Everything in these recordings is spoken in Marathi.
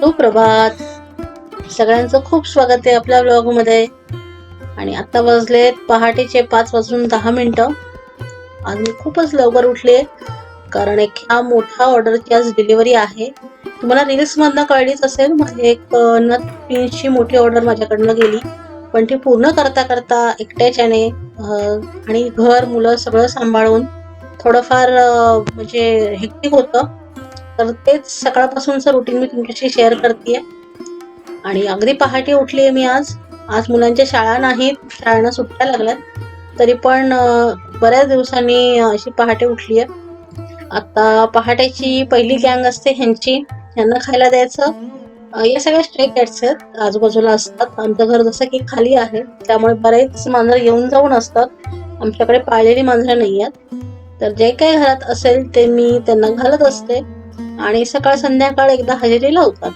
सुप्रभात सगळ्यांचं खूप स्वागत आहे आपल्या ब्लॉगमध्ये. आणि आता वाजलेत पहाटेचे पाच वाजून दहा मिनटं. आज मी खूपच लवकर उठले कारण एक ह्या मोठ्या ऑर्डरची आज डिलिव्हरी आहे. तुम्हाला रील्स मधनं कळलीच असेल म्हणजे एक नथ पिनची मोठी ऑर्डर माझ्याकडनं गेली. पण ती पूर्ण करता करता एकट्याच्याने आणि घर मुलं सगळं सांभाळून थोडंफार म्हणजे हेक्टिक होतं. तर तेच सकाळपासूनचं रुटीन मी तुमच्याशी शेअर करते आणि अगदी पहाटे उठली मी आज. आज मुलांच्या शाळा नाहीत शाळांना सुट्ट्या लागल्यात. तरी पण बऱ्याच दिवसांनी अशी पहाटे उठली आहे आता पहाटेची पहिली गँग असते ह्यांची. ह्यांना खायला द्यायचं. या सगळ्या स्ट्रे कॅट्स आहेत. आजूबाजूला असतात. आमचं घर जसं की खाली आहे. त्यामुळे बरेच मांजर येऊन जाऊन असतात. आमच्याकडे पाळलेली मांजरं नाही आहेत तर जे काही घरात असेल ते मी त्यांना घालत असते. आणि सकाळ संध्याकाळ एकदा हजेरी लावतात.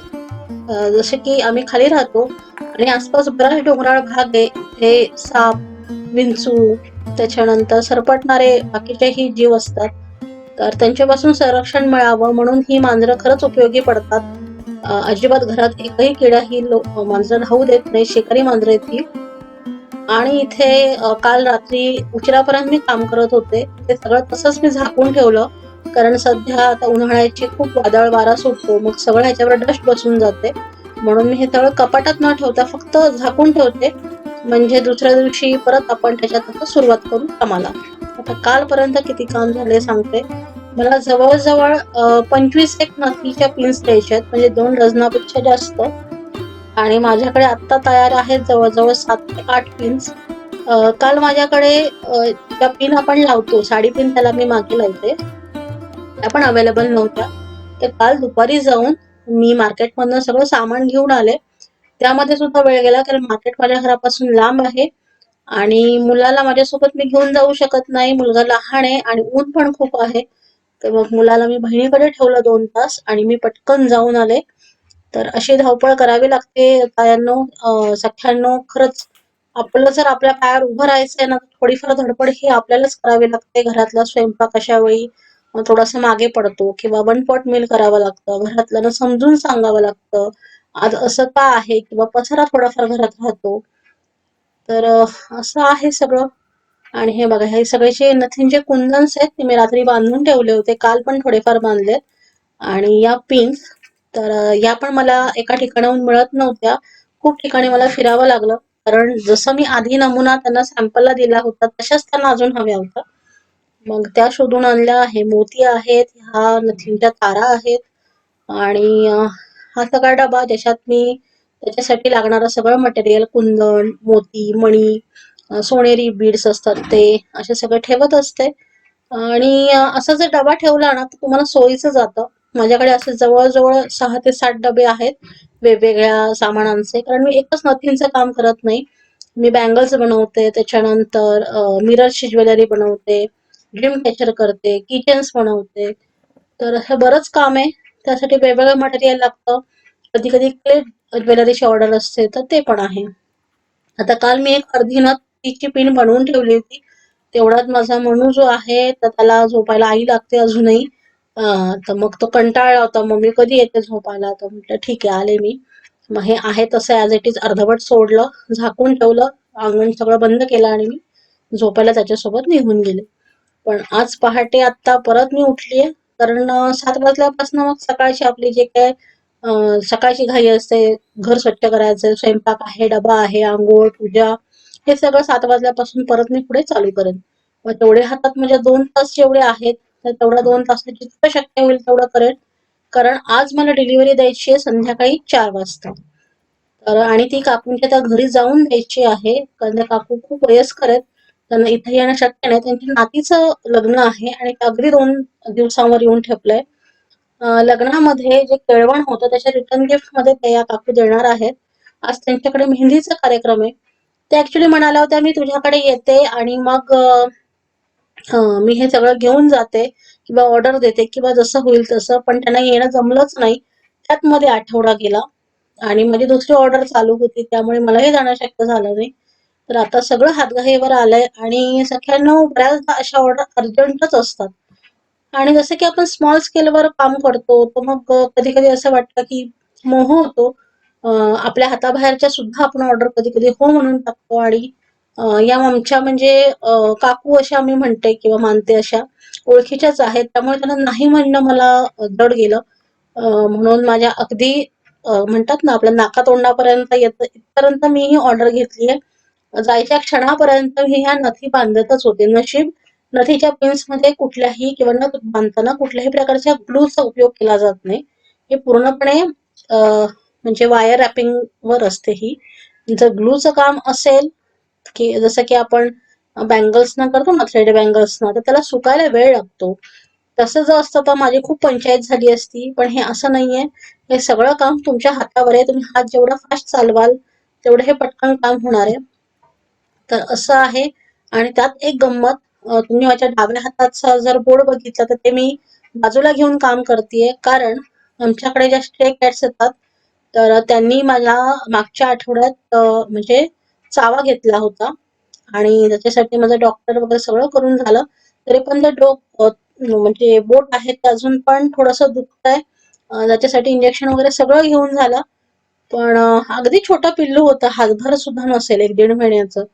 जसे की आम्ही खाली राहतो आणि आसपास बराच डोंगराळ भाग आहे हे साप विंचू त्याच्यानंतर सरपटणारे बाकीचेही जीव असतात. तर त्यांच्यापासून संरक्षण मिळावं म्हणून ही मांजरं खरंच उपयोगी पडतात. अजिबात घरात एकही किडा ही लोक मांजरं राहू देत नाही शिकारी मांजरं येतील आणि इथे काल रात्री उशिरापर्यंत मी काम करत होते. ते सगळं तसंच मी झाकून ठेवलं. कारण सध्या आता उन्हाळ्याची खूप वादळ वारा सुटतो. मग सगळं ह्याच्यावर डस्ट बसून जाते. म्हणून मी हे सगळं कपाटात न ठेवता फक्त झाकून ठेवते. म्हणजे दुसऱ्या दिवशी परत आपण त्याच्यात आता सुरुवात करू कामाला. आता कालपर्यंत किती काम झाले सांगते. मला जवळजवळ पंचवीस एक नथीच्या पिन्स द्यायच्या आहेत. म्हणजे दोन डझनापेक्षा जास्त. आणि माझ्याकडे आत्ता तयार आहेत जवळजवळ सात ते आठ पिन्स काल माझ्याकडे ज्या पिन आपण लावतो साडी पिन त्याला मी मागे लावते. त्या पण अवेलेबल नव्हत्या. तर काल दुपारी जाऊन मी मार्केटमधनं सगळं सामान घेऊन आले. त्यामध्ये सुद्धा वेळ गेला कारण मार्केट माझ्या घरापासून लांब आहे. आणि मुलाला माझ्यासोबत मी घेऊन जाऊ शकत नाही. मुलगा लहान आहे आणि ऊन पण खूप आहे. तर मग मुलाला मी बहिणीकडे ठेवलं दोन तास आणि मी पटकन जाऊन आले. तर अशी धावपळ करावी लागते. तायांनो सख्यांनो खरंच आपलं जर आपल्या पायावर उभं राहायचंय ना थोडीफार धडपड ही आपल्यालाच करावी लागते. घरातला स्वयंपाक अशा वेळी. मग थोडासा मागे पडतो किंवा वन पॉट मिल करावं लागतं घरातल्यानं समजून सांगावं लागतं आज असं का आहे किंवा पसारा थोडाफार घरात राहतो. तर असं आहे सगळं. आणि हे बघा हे सगळे जे नथींचे कुंदन्स आहेत ते मी रात्री बांधून ठेवले होते काल पण थोडेफार बांधलेत. आणि या पिन्स तर या पण मला एका ठिकाणाहून मिळत नव्हत्या. खूप ठिकाणी मला फिरावं लागलं. कारण जसं मी आधी नमुना त्यांना सॅम्पलला दिला होता तशाच त्यांना अजून हव्या होत्या. मग त्या शोधून आणल्या आहे. मोती आहेत ह्या नथींच्या तारा आहेत. आणि हा सगळा डबा ज्याच्यात मी त्याच्यासाठी लागणारं सगळं मटेरियल कुंदन मोती मणी सोनेरी बीड्स असतात ते असे सगळं ठेवत असते. आणि असा जर डबा ठेवला ना तर तुम्हाला सोयीचं जातं. माझ्याकडे असे जवळजवळ सहा ते सात डबे आहेत वेगवेगळ्या सामानांचे. कारण मी एकच नथींचं काम करत नाही. मी बँगल्स बनवते त्याच्यानंतर मिररची ज्वेलरी बनवते. ड्रीम कॅचर करते किचन्स बनवते. तर हे बरंच काम आहे. त्यासाठी वेगवेगळं मटेरियल लागतं. कधी कधी क्ले ज्वेलरीची ऑर्डर असते तर ते पण आहे. आता काल मी एक अर्धी ना तिची पिन बनवून ठेवली होती. तेवढ्यात माझा मनू जो आहे तर त्याला झोपायला आई लागते अजूनही. तर मग तो कंटाळला होता. मम्मी कधी येते झोपायला? तर म्हटलं ठीक आहे आले मी. मग हे आहे तसं ॲज इट इज अर्धवट सोडलं झाकून ठेवलं. अंगण सगळं बंद केलं आणि मी झोपायला त्याच्यासोबत निघून गेले. पण आज पहाटे आता परत मी उठलीये. कारण सात वाजल्यापासून मग सकाळची आपली जे काय सकाळची घाई असते घर स्वच्छ करायचं स्वयंपाक आहे डबा आहे आंघोळ पूजा हे सगळं सात वाजल्यापासून परत मी पुढे चालू करेन. मग तेवढे हातात म्हणजे दोन तास जेवढे आहेत तर तेवढ्या दोन तासात जितकं शक्य होईल तेवढं करेन. कारण आज मला डिलिव्हरी द्यायची आहे संध्याकाळी चार वाजता. तर आणि ती काकूंच्या त्या घरी जाऊन द्यायची आहे. कारण त्या काकू खूप वयस्कर आहेत. त्यांना इथे येणं शक्य नाही. त्यांच्या नातीचं लग्न आहे आणि अगदी दोन दिवसांवर येऊन ठेपलंय. लग्नामध्ये जे केळवण होतं त्याच्या रिटर्न गिफ्टमध्ये ते या काकू देणार आहेत. आज त्यांच्याकडे मेहंदीचा कार्यक्रम आहे. ते ऍक्च्युली म्हणाल्या होत्या मी तुझ्याकडे येते आणि मग मी हे सगळं घेऊन जाते किंवा ऑर्डर देते किंवा जसं होईल तसं. पण त्यांना येणं जमलंच नाही. त्यात मध्ये आठवडा गेला आणि माझी दुसरी ऑर्डर चालू होती त्यामुळे मलाही जाणं शक्य झालं नाही. तर आता सगळं हातघाईवर आलंय आणि सगळ्यांना बऱ्याचदा अशा ऑर्डर अर्जंटच असतात. आणि जसं की आपण स्मॉल स्केलवर काम करतो तर मग कधी कधी असं वाटतं की मोह होतो. आपल्या हाताबाहेरच्या सुद्धा आपण ऑर्डर कधी कधी हो म्हणून टाकतो आणि या आमच्या म्हणजे काकू अशा मी म्हणते किंवा मानते अशा ओळखीच्याच आहेत. त्यामुळे त्यांना नाही म्हणणं मला जड गेलं. म्हणून माझ्या अगदी म्हणतात ना आपल्या नाकातोंडापर्यंत येत इथपर्यंत मी ही ऑर्डर घेतली आहे जायच्या क्षणापर्यंत हे ह्या नथी बांधतच होते. नशीब नथीच्या पिन्समध्ये कुठल्याही किंवा नथ बांधताना कुठल्याही प्रकारच्या ग्लूचा उपयोग केला जात नाही. हे पूर्णपणे म्हणजे वायर रॅपिंग वर असते ही. जर ग्लूचं काम असेल की जसं की आपण बँगल्सना करतो ना थ्रेड बँगल्सना तर त्याला सुकायला वेळ लागतो. तसं जर असतं तर माझी खूप पंचायत झाली असती पण हे असं नाहीये. हे सगळं काम तुमच्या हातावर आहे तुम्ही हात जेवढा फास्ट चालवाल तेवढं हे पटकन काम होणार आहे तर असं आहे. आणि त्यात एक गंमत तुम्ही माझ्या डाव्या हाताचा जर बोर्ड बघितला तर ते मी बाजूला घेऊन काम करतेय. कारण आमच्याकडे ज्या स्ट्रे कॅट्स येतात तर त्यांनी मला मागच्या आठवड्यात म्हणजे चावा घेतला होता. आणि त्याच्यासाठी माझं डॉक्टर वगैरे सगळं करून झालं. तरी पण ते डोक म्हणजे बोट आहे ते अजून पण थोडंसं दुखत आहे त्याच्यासाठी इंजेक्शन वगैरे सगळं घेऊन झालं. पण अगदी छोटा पिल्लू होता. हातभर सुद्धा नसेल एक दीड महिन्याचं.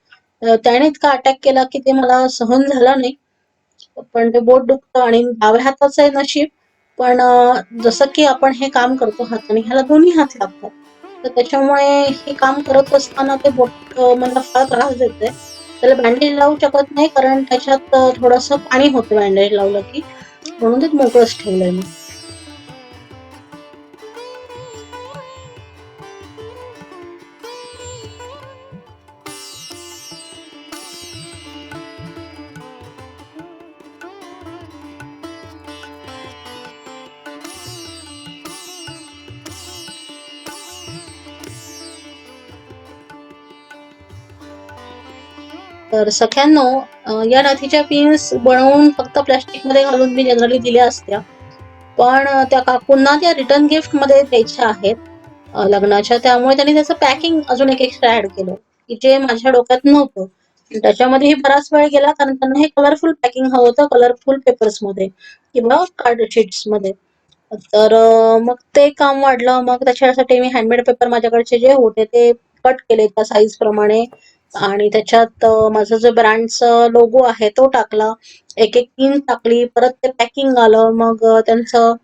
त्याने इतका अटॅक केला की ते मला सहन झालं नाही. पण ते बोट दुखतं आणि डाव्या हाताचं आहे नशीब. पण जसं की आपण हे काम करतो हाताने ह्याला दोन्ही हात लागतात. तर त्याच्यामुळे हे काम करत असताना ते बोट मला फार त्रास देते त्याला बँडेज लावू शकत नाही कारण त्याच्यात थोडंसं पाणी होतं बँडेज लावलं की. म्हणून ते मोकळंच ठेवलंय मी. तर सख्यांनो या नथीच्या पिन्स बनवून फक्त प्लास्टिकमध्ये घालून मी जनरली दिल्या असत्या. पण त्या काकूंना त्या रिटर्न गिफ्टमध्ये द्यायच्या आहेत लग्नाच्या. त्यामुळे त्यांनी त्याचं पॅकिंग अजून एक एक्स्ट्रा ऍड केलं की जे माझ्या डोक्यात नव्हतं. त्याच्यामध्येही बराच वेळ गेला कारण त्यांना हे कलरफुल पॅकिंग हवं होतं कलरफुल पेपर्समध्ये किंवा कार्डमध्ये. तर मग ते काम वाढलं. मग त्याच्यासाठी मी हँडमेड पेपर माझ्याकडचे जे होते ते कट केले त्या साईज प्रमाणे. आणि त्याच्यात माझं जे ब्रँडचं लोगो आहे तो टाकला. एक एक पिन टाकली परत ते पॅकिंग आलं. मग त्यांचं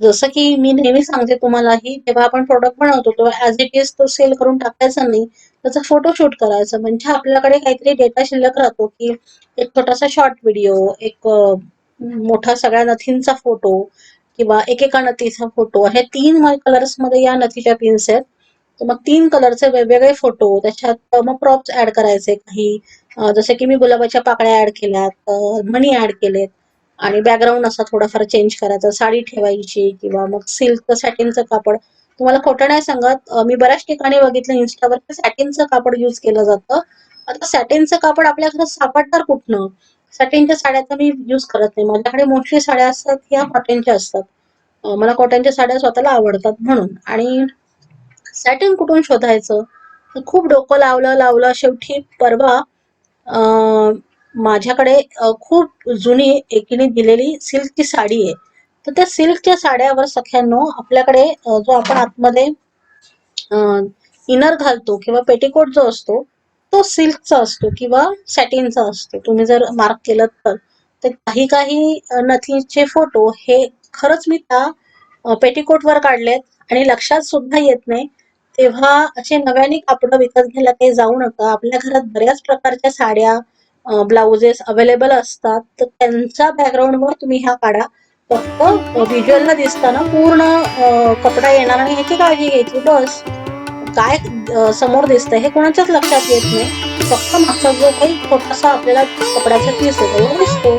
जसं की मी नेहमी सांगते तुम्हालाही तेव्हा आपण प्रोडक्ट बनवतो तो ऍज इट इज तो सेल करून टाकायचा नाही. त्याचा फोटोशूट करायचा. म्हणजे आपल्याकडे काहीतरी डेटा शिल्लक राहतो की एक छोटासा शॉर्ट व्हिडिओ एक मोठा सगळ्या नथींचा फोटो किंवा एकेका नथीचा फोटो हे तीन कलर्समध्ये या नथीच्या पिन्स आहेत. तर मग तीन कलरचे वेगवेगळे फोटो त्याच्यात मग प्रॉप्स ऍड करायचे काही. जसे की मी गुलाबाच्या पाकळ्या ऍड केल्यात मणी ऍड केलेत. आणि बॅकग्राऊंड असा थोडाफार चेंज करायचा. साडी ठेवायची किंवा मग सिल्क सॅटिनचं कापड. तुम्हाला खोटं नाही सांगत मी बऱ्याच ठिकाणी बघितलं इन्स्टावर सॅटिनचं कापड युज केलं जातं. आता सॅटिनचं कापड आपल्या घरात सापडणार कुठनं? सॅटिनच्या साड्या तर मी युज करत नाही. माझ्याकडे मोस्टली साड्या असतात ह्या कॉटनच्या असतात. मला कॉटनच्या साड्या स्वतःला आवडतात म्हणून. आणि सॅटिन कुठून शोधायचं? तर खूप डोकं लावलं लावलं. शेवटी परवा माझ्याकडे खूप जुनी एकीने दिलेली सिल्कची साडी आहे. तर त्या सिल्कच्या साड्यावर सख्यांनो आपल्याकडे जो आपण आतमध्ये इनर घालतो किंवा पेटीकोट जो असतो तो सिल्कचा असतो किंवा सॅटिनचा असतो. तुम्ही जर मार्क केलं तर. काही काही नथीचे फोटो हे खरंच मी त्या पेटीकोटवर काढलेत आणि लक्षात सुद्धा येत नाही. तेव्हा असे नव्याने कापड विकत घ्यायला काही जाऊ नका. आपल्या घरात बऱ्याच प्रकारच्या साड्या ब्लाउजेस अवेलेबल असतात. तर त्यांच्या बॅकग्राऊंड वर तुम्ही ह्या काढा. फक्त व्हिज्युअलला दिसताना पूर्ण कपडा येणार आणि ह्याची काळजी घ्यायची. बस. काय समोर दिसतंय हे कोणाच्याच लक्षात येत नाही. फक्त मागचा जो काही छोटासा आपल्याला कपड्याचा पीस येतो तो दिसतो.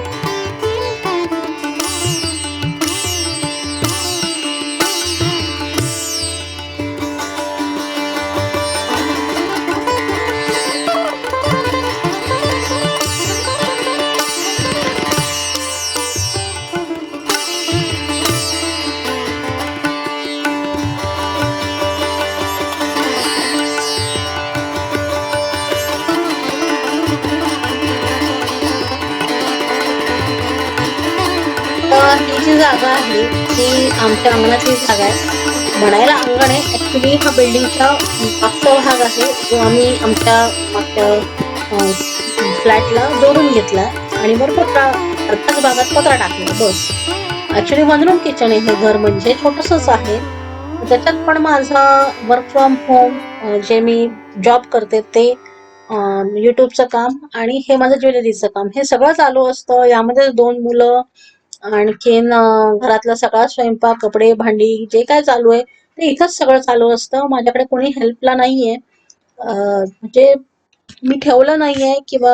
आमच्या अंगणाची जागा आहे. म्हणायला अंगण आहे. ऍक्च्युली हा बिल्डिंगचा मागचा भाग आहे. जो आम्ही आमच्या मागच्या फ्लॅटला जोडून घेतला आणि बरोबर त्या प्रत्येक भागात पत्रा टाकला. बस. ऍक्च्युली वनरूम किचन आहे. हे घर म्हणजे छोटसच आहे. त्याच्यात पण माझा वर्क फ्रॉम होम जे मी जॉब करते ते युट्यूबचं काम आणि हे माझं ज्वेलरीचं काम. हे सगळं चालू असतं. यामध्ये दोन मुलं आणखीन घरातला सगळा स्वयंपाक कपडे भांडी जे काय चालू आहे ते इथंच सगळं चालू असतं. माझ्याकडे कोणी हेल्पला नाहीये. म्हणजे मी ठेवलं नाहीये किंवा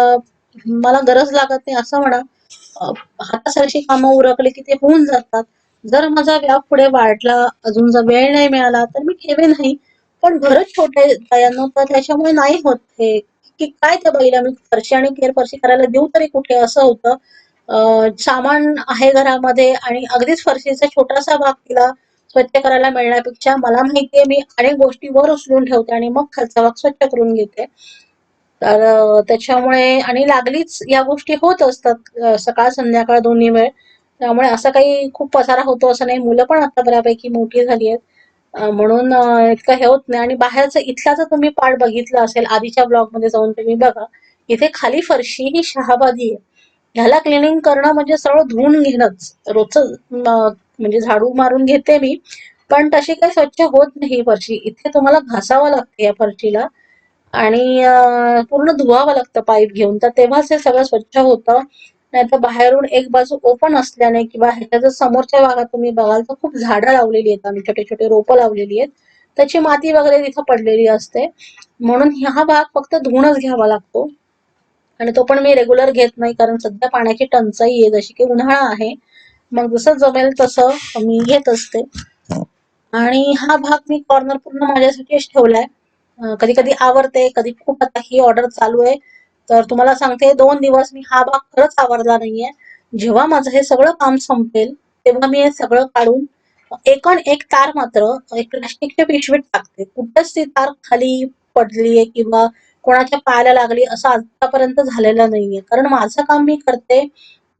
मला गरज लागत नाही असं म्हणा. हातासारशी हातासारखी कामं उरकली की ते होऊन जातात. जर माझा व्याप पुढे वाढला अजून जर वेळ नाही मिळाला तर मी ठेवे नाही. पण घरच छोटे दयानं तर त्याच्यामुळे नाही होत हे. की काय त्या बाईला मी फरशी आणि केर फरशी करायला देऊ तरी कुठे? असं होतं. सामान आहे घरामध्ये आणि अगदीच फरशीचा छोटासा भाग तिला स्वच्छ करायला मिळण्यापेक्षा मला माहितीये मी अनेक गोष्टी वर उचलून ठेवते आणि मग खालचा भाग स्वच्छ करून घेते. तर त्याच्यामुळे आणि लागलीच या गोष्टी होत असतात सकाळ संध्याकाळ दोन्ही वेळ. त्यामुळे असं काही खूप पसारा होतो असं नाही. मुलं पण आता बऱ्यापैकी मोठी झाली आहेत. म्हणून इतकं हे होत नाही. आणि बाहेरचं इथला जर तुम्ही पार्ट बघितला असेल आधीच्या ब्लॉगमध्ये जाऊन तुम्ही बघा. इथे खाली फरशी ही शहाबादी आहे. ह्याला क्लिनिंग करणं म्हणजे सरळ धुवून घेणंच रोजच म्हणजे झाडू मारून घेते मी पण तशी काही स्वच्छ होत नाही ही फरशी. इथे तुम्हाला घासावं लागते या फरशीला आणि पूर्ण धुवावं लागतं पाईप घेऊन. तर तेव्हाच हे सगळं स्वच्छ होतं. नाहीतर बाहेरून एक बाजू ओपन असल्याने किंवा ह्याच्या जर समोरच्या भागात तुम्ही बघाल तर खूप झाडं लावलेली आहेत आम्ही छोटे छोटे रोपं लावलेली आहेत. त्याची माती वगैरे तिथं पडलेली असते. म्हणून हा भाग फक्त धुवूनच घ्यावा लागतो. आणि तो पण मी रेग्युलर घेत नाही कारण सध्या पाण्याची टंचाई आहे जशी की उन्हाळा आहे. मग जसं जमेल तसं मी घेत असते. आणि हा भाग मी कॉर्नर पूर्ण माझ्यासाठीच ठेवलाय. कधी कधी आवडते कधी खूप आता ही ऑर्डर चालू आहे. तर तुम्हाला सांगते दोन दिवस मी हा भाग खरंच आवडला नाहीये. जेव्हा माझं हे सगळं काम संपेल तेव्हा मी हे सगळं काढून एकण एक तार मात्र एक प्लास्टिकच्या पिशवीत टाकते. कुठंच ती तार खाली पडलीये किंवा कोणाच्या पायाला लागली असं आतापर्यंत झालेलं नाहीये. कारण माझं काम मी करते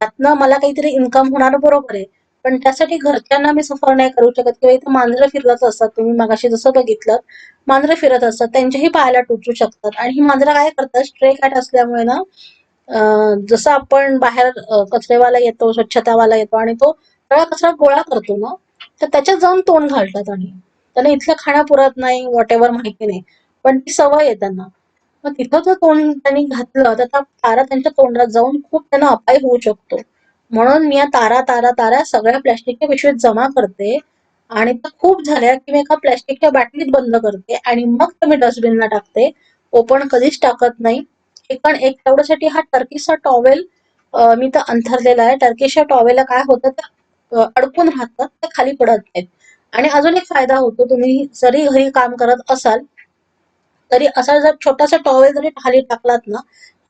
त्यातनं मला काहीतरी इन्कम होणार बरोबर आहे. पण त्यासाठी घरच्यांना मी सफर नाही करू शकत. किंवा इथं मांजरं फिरत असतात तुम्ही मगाशी जसं बघितलं मांजरं फिरत असतात त्यांच्याही पायाला टुचू शकतात. आणि ही मांजरं काय करतात स्ट्रे कॅट असल्यामुळे ना जसं आपण बाहेर कचरेवाला येतो स्वच्छतावाला येतो आणि तो सगळा कचरा गोळा करतो ना तर त्याच्यात जाऊन तोंड घालतात आणि. त्यांना इथलं खाणं पुरत नाही वॉट एव्हर माहिती नाही. पण ती सवय आहे त्यांना. मग तिथं जर तोंड त्यांनी घातलं तर त्या तारा त्यांच्या तोंडात जाऊन खूप त्यांना अपाय होऊ शकतो. म्हणून मी या तारा तारा तारा सगळ्या प्लॅस्टिकच्या पिशवीत जमा करते आणि त्या खूप झाल्या की मी एका प्लॅस्टिकच्या बाटलीत बंद करते आणि मग ते मी डस्टबिनला टाकते. ओपन कधीच टाकत नाही. पण एक तेवढ्यासाठी हा टर्कीचा टॉवेल मी तर अंथरलेला आहे. टर्कीच्या टॉवेलला काय होतं ते अडकून राहतात ते खाली पडत नाहीत. आणि अजून एक फायदा होतो तुम्ही जरी घरी काम करत असाल तरी असा जर छोटासा टॉवेल जरी खाली टाकलात ना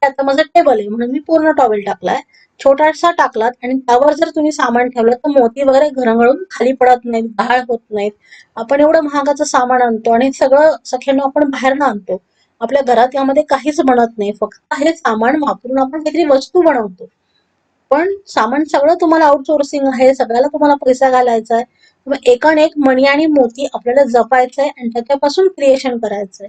तर आता माझं टेबल आहे म्हणून मी पूर्ण टॉवेल टाकलाय. छोटासा टाकलात आणि त्यावर जर तुम्ही सामान ठेवलं तर मोती वगैरे घरंगळून खाली पडत नाहीत गहाळ होत नाहीत. आपण एवढं महागाचं सामान आणतो आणि सगळं सख्यानं आपण बाहेरनं आणतो. आपल्या घरात यामध्ये काहीच बनत नाही फक्त हे सामान वापरून आपण काहीतरी वस्तू बनवतो. पण सामान सगळं तुम्हाला आउटसोर्सिंग आहे सगळ्याला तुम्हाला पैसा घालायचा आहे मग एक मणी आणि मोती आपल्याला जपायचंय आणि त्याच्यापासून क्रिएशन करायचंय.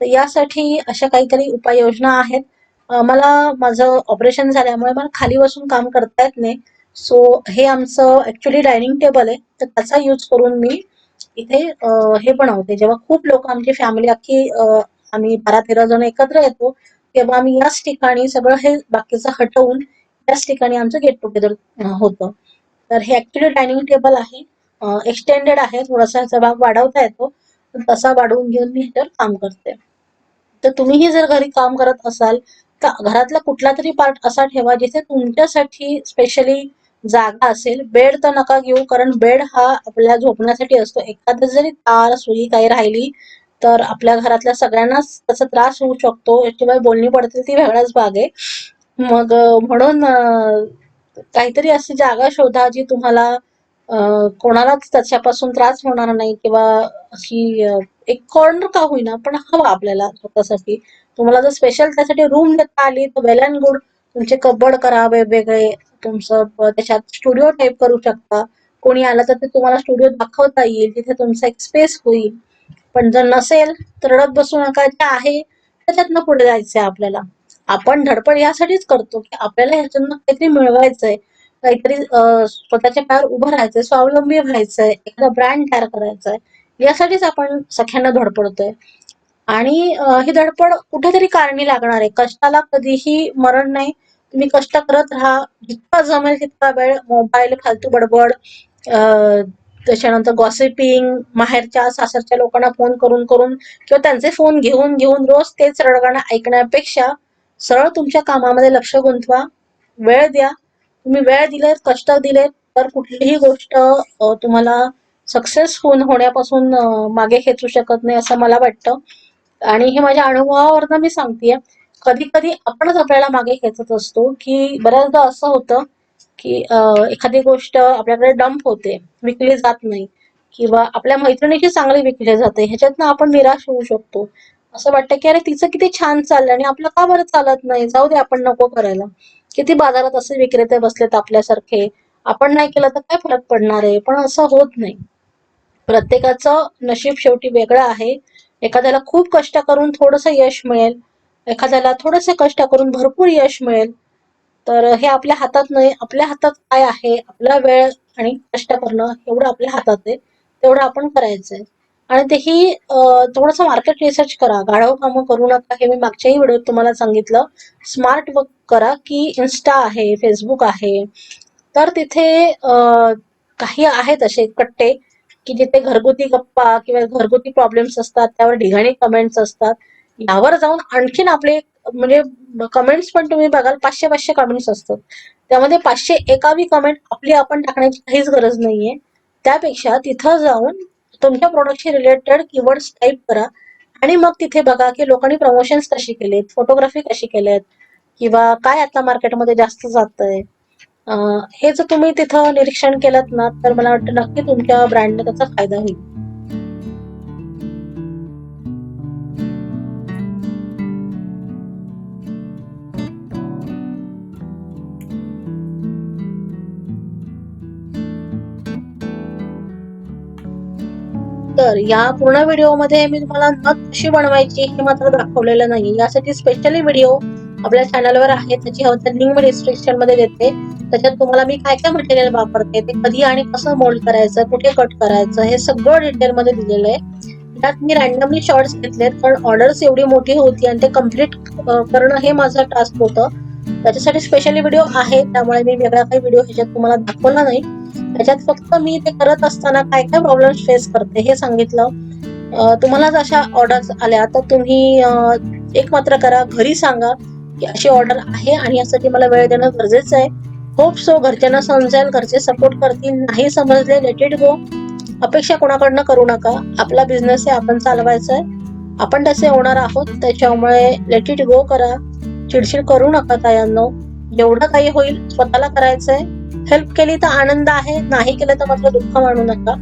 तर यासाठी अशा काहीतरी उपाययोजना आहेत. मला माझं ऑपरेशन झाल्यामुळे मला खाली बसून काम करता येत नाही. सो हे आमचं ऍक्च्युली डायनिंग टेबल आहे. तर त्याचा यूज करून मी इथे हे बनवते. जेव्हा खूप लोक आमची फॅमिली अख्खी आम्ही बारा तेरा जण एकत्र येतो तेव्हा आम्ही याच ठिकाणी सगळं हे बाकीचं हटवून याच ठिकाणी आमचं गेट टुगेदर होतं. तर हे ऍक्च्युली डायनिंग टेबल आहे. एक्सटेंडेड आहे. थोडासा ह्याचा भाग वाढवता येतो. तसा वाढवून घेऊन मी ह्याच्यावर काम करते. तर तुम्हीही जर घरी काम करत असाल तर घरातला कुठला तरी पार्ट असा ठेवा जिथे तुमच्यासाठी स्पेशली जागा असेल. बेड तर नका घेऊ कारण बेड हा आपल्या झोपण्यासाठी असतो. एखादं जरी तार सुई काही राहिली तर आपल्या घरातल्या सगळ्यांनाच त्याचा त्रास होऊ शकतो. याशिवाय बोलणी पडतील ती वेगळाच भाग आहे. मग म्हणून काहीतरी अशी जागा शोधा जी तुम्हाला कोणालाच त्याच्यापासून त्रास होणार नाही किंवा अशी एक कॉर्नर का होईना पण हवा आपल्याला स्वतःसाठी. तुम्हाला जर स्पेशल त्यासाठी रूम देता आली तर वेल अँड गुड तुमचे कबड करा वेगवेगळे तुमचं त्याच्यात स्टुडिओ टाईप करू शकता. कोणी आलं तर ते तुम्हाला स्टुडिओ दाखवता येईल तिथे तुमचा एक स्पेस होईल. पण जर नसेल तर रडत बसू नका जे आहे त्याच्यातनं पुढे जायचंय आपल्याला. आपण धडपड यासाठीच करतो की आपल्याला ह्याच्यातनं काहीतरी मिळवायचंय. काहीतरी स्वतःच्या पायावर उभं राहायचंय स्वावलंबी व्हायचंय एखादा ब्रँड तयार करायचाय यासाठीच आपण सख्यांना धडपडतोय. आणि ही धडपड कुठेतरी कारणी लागणार आहे. कष्टाला कधीही मरण नाही. तुम्ही कष्ट करत राहा. जितका जमेल तितका वेळ मोबाईल फालतू बडबड त्याच्यानंतर गॉसिपिंग माहेरच्या सासरच्या लोकांना फोन करून करून किंवा त्यांचे फोन घेऊन घेऊन रोज तेच रडगाणं ऐकण्यापेक्षा सरळ तुमच्या कामामध्ये लक्ष गुंतवा. वेळ द्या. तुम्ही वेळ दिलेत कष्ट दिलेत तर कुठलीही गोष्ट तुम्हाला सक्सेस होऊन होण्यापासून मागे खेचू शकत नाही असं मला वाटतं. आणि हे माझ्या अनुभवावरनं मी सांगतेय कधी कधी आपणच आपल्याला मागे खेचत असतो की बऱ्याचदा असं होतं की एखादी गोष्ट आपल्याकडे डंप होते विकली जात नाही किंवा आपल्या मैत्रिणीची चांगली विकली जाते ह्याच्यातनं आपण निराश होऊ शकतो. असं वाटतं की अरे तिचं किती छान चाललं आणि आपलं का बरं चालत नाही? जाऊ दे आपण नको करायला. किती बाजारात असे विक्रेते बसलेत आपल्यासारखे. आपण नाही केलं तर काय फरक पडणार आहे? पण असं होत नाही. प्रत्येकाचं नशीब शेवटी वेगळं आहे. एखाद्याला खूप कष्ट करून थोडंसं यश मिळेल. एखाद्याला थोडंसं कष्ट करून भरपूर यश मिळेल. तर हे आपल्या हातात नाही. आपल्या हातात काय आहे? आपला वेळ आणि कष्ट करणं एवढं आपल्या हातात आहे. तेवढं आपण करायचंय. आणि तेही थोडंसं मार्केट रिसर्च करा. गाढव कामं करू नका. हे मी मागच्याही व्हिडिओत तुम्हाला सांगितलं. स्मार्ट वर्क करा की इन्स्टा आहे फेसबुक आहे. तर तिथे काही आहेत असे कट्टे की जिथे घरगुती गप्पा किंवा घरगुती प्रॉब्लेम्स असतात त्यावर ढिगाणी कमेंट्स असतात. यावर जाऊन आणखीन आपले म्हणजे कमेंट्स पण तुम्ही बघाल पाचशे पाचशे कमेंट्स असतात. त्यामध्ये पाचशे एकावी कमेंट आपली आपण टाकण्याची काहीच गरज नाहीये. त्यापेक्षा तिथं जाऊन तुमच्या प्रोडक्टशी रिलेटेड कीवर्ड्स टाईप करा. आणि मग तिथे बघा की लोकांनी प्रमोशन्स कशी केलेत फोटोग्राफी कशी केलेत किंवा काय आता मार्केटमध्ये जास्त जातंय. आहे हे जर तुम्ही तिथं निरीक्षण केलं ना तर मला वाटतं नक्की तुमच्या ब्रँडने त्याचा फायदा होईल. तर या पूर्ण व्हिडिओमध्ये मी तुम्हाला नथ कशी बनवायची हे मात्र दाखवलेलं नाही. यासाठी स्पेशली व्हिडिओ आपल्या चॅनलवर आहे. त्याची लिंक मी डिस्क्रिप्शनमध्ये देते. त्याच्यात तुम्हाला मी काय काय मटेरियल वापरते ते कधी आणि कसं मोल्ड करायचं कुठे कट करायचं हे सगळं डिटेल मध्ये दिलेलं आहे. त्यात मी रॅन्डमली शॉर्ट्स घेतलेत कारण ऑर्डर्स एवढी मोठी होती आणि ते कंप्लीट करणं हे माझं टास्क होतं. त्याच्यासाठी स्पेशली व्हिडिओ आहे. त्यामुळे मी वेगळा काही व्हिडिओ ह्याच्यात तुम्हाला दाखवला नाही. त्याच्यात फक्त मी ते करत असताना काय काय प्रॉब्लेम्स फेस करते हे सांगितलं. तुम्हाला जर अशा ऑर्डर्स आल्या तर तुम्ही एक मात्र करा घरी सांगा की अशी ऑर्डर आहे आणि यासाठी मला वेळ देणं गरजेचं आहे. होप सो घरच्यांना समजेल घरचे सपोर्ट करतील. नाही समजले लेट इट गो अपेक्षा कोणाकडनं करू नका. आपला बिझनेस आहे आपण चालवायचा आहे आपण तसे होणार आहोत त्याच्यामुळे लेट इट गो करा. चिडचिड करू नका तायांनो. जेवढं काही होईल स्वतःला करायचंय. हेल्प केली तर आनंद आहे नाही केलं तर मात्र दुःख मानू नका.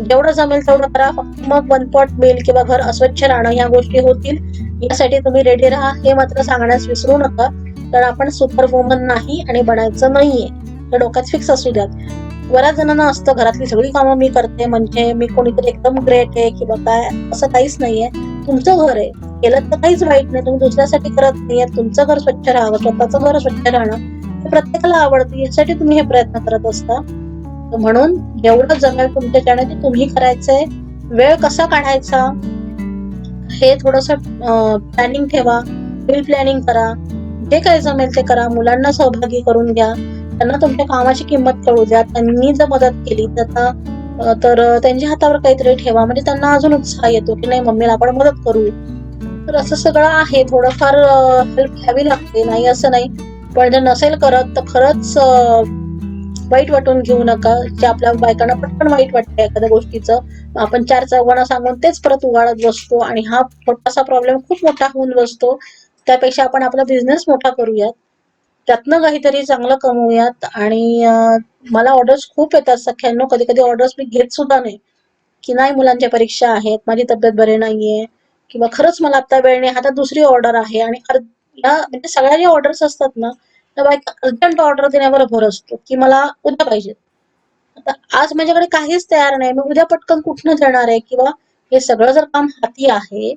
जेवढं जमेल तेवढं करा फक्त मग वन पॉट मेल किंवा घर अस्वच्छ राहणं ह्या गोष्टी होतील. यासाठी तुम्ही रेडी राहा हे मात्र सांगण्यास विसरू नका. कारण आपण सुपर वुमन नाही आणि बनायचं नाहीये. तर डोक्यात फिक्स असू द्यात. बऱ्याच जणांना असतं घरातली सगळी कामं मी करते म्हणजे मी कोणीतरी एकदम ग्रेट आहे किंवा काय असं काहीच नाहीये. तुमचं घर आहे. केलं तर काहीच वाईट नाही. तुम्ही दुसऱ्यासाठी करत नाहीये. तुमचं घर स्वच्छ राहावं स्वतःचं घर स्वच्छ राहणं. प्रत्येकाला आवडतं यासाठी तुम्ही हे प्रयत्न करत असता. म्हणून एवढं जमेल तुमच्याकडे ते तुम्ही करायचंय वेळ कसा काढायचा हे थोडस प्लॅनिंग ठेवा बिल प्लॅनिंग करा. जे काय जमेल ते करा मुलांना सहभागी करून घ्या. त्यांना तुमच्या कामाची किंमत कळू द्या. त्यांनी जर मदत केली तर तर त्यांच्या हातावर काहीतरी ठेवा. म्हणजे त्यांना अजून उत्साह येतो की नाही मम्मीला आपण मदत करू तर असं सगळं आहे. थोडंफार हेल्प घ्यावी लागते. नाही असं नाही. पण जर नसेल करत तर खरंच वाईट वाटून घेऊ नका. जे आपल्या बायकांना पटकन वाईट वाटतं एखाद्या गोष्टीचं. आपण चार चौघांना सांगून तेच परत उगाळत बसतो आणि हा छोटासा प्रॉब्लेम खूप मोठा होऊन बसतो. त्यापेक्षा आपण आपला बिझनेस मोठा करूयात. त्यातनं काहीतरी चांगलं कमवूयात. आणि मला ऑर्डर्स खूप येतात सख्यांनो. कधी कधी ऑर्डर्स मी घेत सुद्धा नाही. की नाही मुलांच्या परीक्षा आहेत. माझी तब्येत बरे नाहीये. किंवा खरंच मला आता वेळ नाही. आता दुसरी ऑर्डर आहे आणि अर- या म्हणजे सगळ्या ज्या ऑर्डर्स असतात ना त्या बायका अर्जंट ऑर्डर देण्यावर भर असतो की मला उद्या पाहिजे. आता आज माझ्याकडे काहीच तयार नाही मी उद्या पटकन कुठनं देणार आहे? किंवा हे सगळं जर काम हाती आहे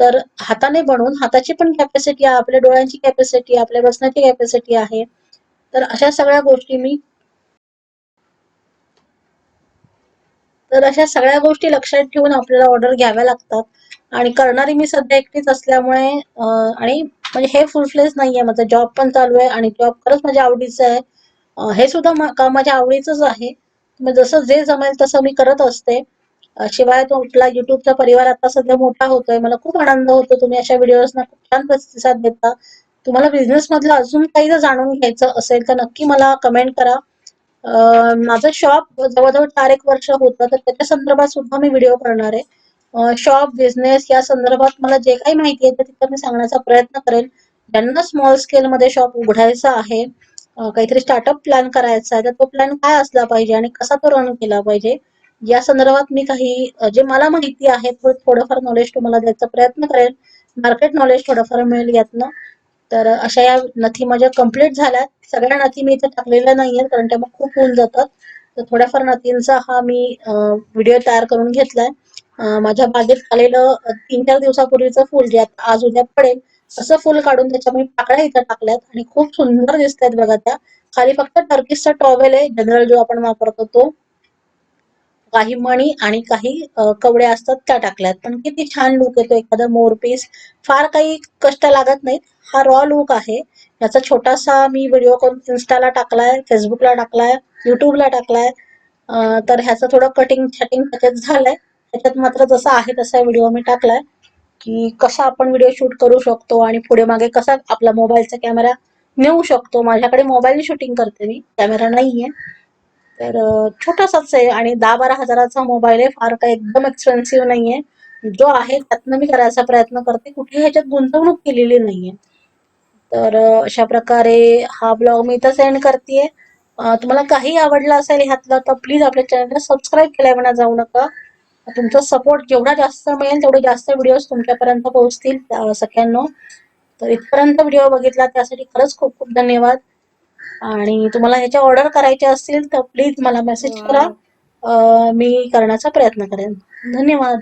तर हाताने बनवून हाताची पण कॅपॅसिटी आहे आपल्या डोळ्यांची कॅपॅसिटी आपल्या बसण्याची कॅपॅसिटी आहे. तर अशा सगळ्या गोष्टी मी तर अशा सगळ्या गोष्टी लक्षात ठेवून आपल्याला ऑर्डर घ्याव्या लागतात. आणि करणारी मी सध्या एकटीच असल्यामुळे आणि म्हणजे हे फुलफ्लेस नाहीये. माझा जॉब पण चालू आहे आणि जॉब खरंच माझ्या आवडीचं आहे. हे सुद्धा काम माझ्या आवडीचंच आहे. मग जसं जे जमेल तसं मी करत असते. शिवाय तो आपला युट्यूबचा परिवार आता सध्या मोठा होतोय. मला खूप आनंद होतो. तुम्ही अशा व्हिडिओजना खूप छान प्रतिसाद देता. तुम्हाला बिझनेस मधलं अजून काही जर जाणून घ्यायचं असेल तर नक्की मला कमेंट करा. माझं शॉप जवळजवळ चार एक वर्ष होतं. तर त्याच्या संदर्भात सुद्धा मी व्हिडिओ करणार आहे. शॉप बिझनेस या संदर्भात मला जे काही माहिती आहे ते तिथं मी सांगण्याचा प्रयत्न करेल. ज्यांना स्मॉल स्केल मध्ये शॉप उघडायचा आहे काहीतरी स्टार्टअप प्लॅन करायचा आहे तर तो प्लॅन काय असला पाहिजे आणि कसा तो रन केला पाहिजे या संदर्भात मी काही जे मला माहिती आहे थोडंफार नॉलेज तुम्हाला द्यायचा प्रयत्न करेल. मार्केट नॉलेज थोडंफार मिळेल यातनं. तर अशा या नथी माझ्या कंप्लीट झाल्यात. सगळ्या नथी मी इथे टाकलेल्या नाहीयेत कारण त्या मग खूप होऊन जातात. तर थोड्याफार नथींचा हा मी व्हिडिओ तयार करून घेतलाय. माझ्या बागेत आलेलं तीन चार दिवसापूर्वीचं फुल जे आज उद्या पडेल असं फुल काढून त्याच्या मी पाकळ्या इथं टाकल्यात आणि खूप सुंदर दिसत आहेत बघा त्या. खाली फक्त टर्किसचा टॉवेल आहे जनरल जो आपण वापरतो तो. काही मणी आणि काही कवडे कवड्या असतात त्या टाकल्यात. पण किती छान लुक येतो एखादा मोर पीस. फार काही कष्ट लागत नाहीत. हा रॉ लुक आहे. याचा छोटासा मी व्हिडिओ करून इन्स्टाला टाकलाय फेसबुकला टाकलाय युट्यूबला टाकलाय. तर ह्याचं थोडं कटिंग छटिंग त्याच्यात झालंय. त्याच्यात मात्र जसा आहे तसा व्हिडिओ मी टाकलाय की कसा आपण व्हिडिओ शूट करू शकतो आणि पुढे मागे कसा आपला मोबाईलचा कॅमेरा नेऊ शकतो. माझ्याकडे मोबाईल शूटिंग करते मी. कॅमेरा नाहीये. तर छोटासाच आहे आणि दहा बारा हजाराचा मोबाईल आहे. फार काही एकदम एक्सपेन्सिव्ह नाहीये. जो आहे त्यातनं मी करायचा प्रयत्न करते. कुठेही ह्याच्यात गुंतवणूक केलेली नाहीये. तर अशा प्रकारे हा ब्लॉग मी इथं सेंड करते तुम्हाला काही आवडलं असेल ह्यातलं तर प्लीज आपल्या चॅनलला सबस्क्राईब केल्या म्हणा जाऊ नका. तुमचा सपोर्ट जेवढा जास्त मिळेल तेवढे जास्त व्हिडिओज तुमच्यापर्यंत पोहोचतील सगळ्यांना तर इथपर्यंत व्हिडिओ बघितला त्यासाठी खरंच खूप खूप धन्यवाद. आणि तुम्हाला ह्याच्या ऑर्डर करायच्या असतील तर प्लीज मला मेसेज करा. अं, मी करण्याचा प्रयत्न करेन. धन्यवाद.